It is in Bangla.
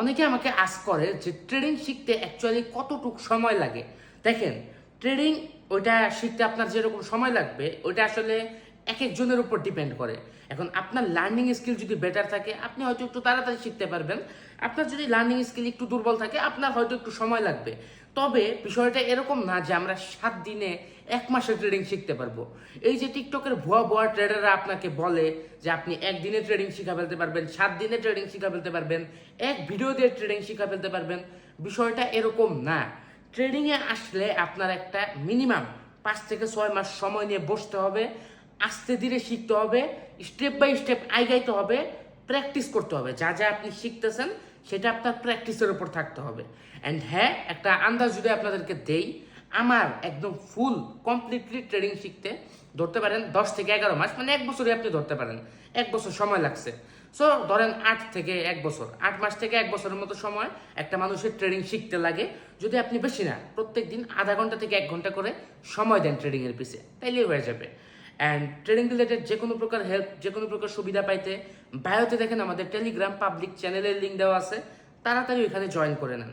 অনেকে আমাকে আস করে যে ট্রেডিং শিখতে অ্যাকচুয়ালি কতটুক সময় লাগে? দেখেন ট্রেডিং ওইটা শিখতে আপনার যেরকম সময় লাগবে, ওইটা আসলে এক একজনের উপর ডিপেন্ড করে। এখন আপনার লার্নিং স্কিল যদি বেটার থাকে, আপনি হয়তো একটু তাড়াতাড়ি শিখতে পারবেন। আপনার যদি লার্নিং স্কিল একটু দুর্বল থাকে, আপনার হয়তো একটু সময় লাগবে। তবে বিষয়টা এরকম না যে আমরা সাত দিনে এক মাসে ট্রেডিং শিখতে পারব। এই যে টিকটকের ভুয়া ভুয়া ট্রেডাররা আপনাকে বলে যে আপনি একদিনে ট্রেডিং শিখা ফেলতে পারবেন, সাত দিনে ট্রেডিং শিখা ফেলতে পারবেন, এক ভিডিও দিয়ে ট্রেডিং শিখা ফেলতে পারবেন, বিষয়টা এরকম না। ট্রেডিংয়ে আসলে আপনার একটা মিনিমাম পাঁচ থেকে ছয় মাস সময় নিয়ে বসতে হবে। আস্তে ধীরে শিখতে হবে স্টেপ বাই স্টেপ আইগাইতে হবে প্র্যাকটিস করতে হবে। যা যা আপনি শিখতেছেন, সেটা আপনার প্র্যাকটিসের উপর থাকতে হবে। অ্যান্ড হ্যাঁ একটা আন্দাজ যদি আপনাদেরকে দেই, আমার একদম ফুল কমপ্লিটলি ট্রেডিং শিখতে ধরতে পারেন দশ থেকে এগারো মাস মানে এক বছরই আপনি ধরতে পারেন। এক বছর সময় লাগছে। সো ধরেন আট থেকে এক বছর, আট মাস থেকে এক বছরের মতো সময় একটা মানুষের ট্রেডিং শিখতে লাগে। যদি আপনি বেশি না প্রত্যেক দিন আধা ঘণ্টা থেকে এক ঘণ্টা করে সময় দেন ট্রেডিংয়ের পিছে, তাইলেই হয়ে যাবে। অ্যান্ড ট্রেনিং রিলেটেড যে কোনো প্রকার হেল্প যে কোনো প্রকার সুবিধা পাইতে বায়োতে দেখেন আমাদের টেলিগ্রাম পাবলিক চ্যানেলের লিঙ্ক দেওয়া আছে, তাড়াতাড়ি ওইখানে জয়েন করে নেন।